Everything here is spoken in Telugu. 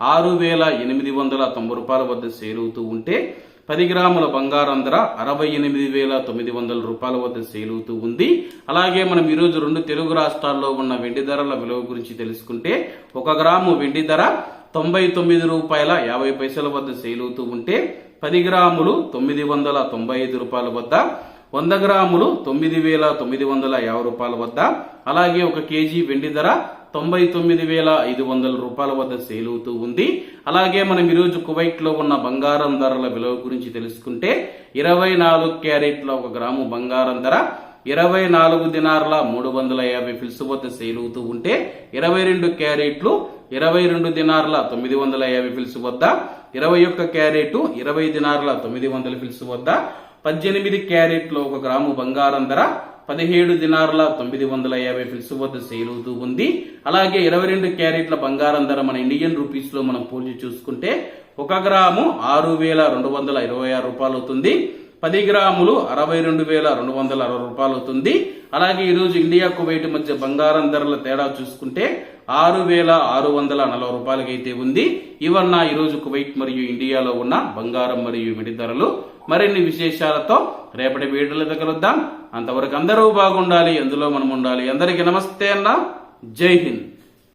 ఆరు వేల ఎనిమిది వందల తొంభై రూపాయల వద్ద సేలుతూ ఉంటే పది గ్రాముల బంగారం ధర అరవై ఎనిమిది వేల తొమ్మిది వందల రూపాయల వద్ద సేలుతూ ఉంది. అలాగే మనం ఈరోజు రెండు తెలుగు రాష్ట్రాల్లో ఉన్న వెండి ధరల విలువ గురించి తెలుసుకుంటే ఒక గ్రాము వెండి ధర తొంభై తొమ్మిది రూపాయల యాభై పైసల వద్ద సేలుతూ ఉంటే పది గ్రాములు తొమ్మిది వందల తొంభై ఐదు రూపాయల వద్ద వంద గ్రాములు తొమ్మిది వేల తొమ్మిది వందల యాభై రూపాయల వద్ద అలాగే ఒక కేజీ వెండి ధర తొంభై తొమ్మిది వేల ఐదు వందల రూపాయల వద్ద సేలుతూ ఉంది. అలాగే మనం ఈరోజు కువైట్లో ఉన్న బంగారం ధరల విలువ గురించి తెలుసుకుంటే ఇరవై నాలుగు క్యారెట్ల ఒక గ్రాము బంగారం ధర ఇరవై నాలుగు దినార్ల మూడు వందల యాభై ఫిల్స్ వద్ద సేలుతూ ఉంటే ఇరవై రెండు క్యారెట్లు ఇరవై రెండు దినార్ల తొమ్మిది వందల యాభై ఫిల్స్ వద్ద ఇరవై ఒక్క క్యారెట్ ఇరవై దినార్ల తొమ్మిది వందల ఫిల్స్ వద్ద పద్దెనిమిది క్యారెట్లు ఒక గ్రాము బంగారం ధర పదిహేడు దినార్ల తొమ్మిది వందల యాభై ఫిల్స్ వద్ద సేలుతూ ఉంది. అలాగే ఇరవై రెండు క్యారెట్ల బంగారం ధర మన ఇండియన్ రూపీస్లో మనం పోల్చి చూసుకుంటే ఒక గ్రాము ఆరు వేల రెండు వందల ఇరవై ఆరు రూపాయలు అవుతుంది. పది గ్రాములు అరవై రెండు వేల రెండు వందల అరవై రూపాయలు అవుతుంది. అలాగే ఈరోజు ఇండియా కువైట్ మధ్య బంగారం ధరల తేడా చూసుకుంటే ఆరు వేల ఆరు వందల నలభై రూపాయలకి అయితే ఉంది. ఇవన్న ఈరోజు కువైట్ మరియు ఇండియాలో ఉన్న బంగారం మరియు మిడి ధరలు. మరిన్ని విశేషాలతో రేపటి వీడియోలో కలుద్దాం అంతవరకు అందరూ బాగుండాలి అందులో మనం ఉండాలి. అందరికీ నమస్తే అన్న. జై హింద్.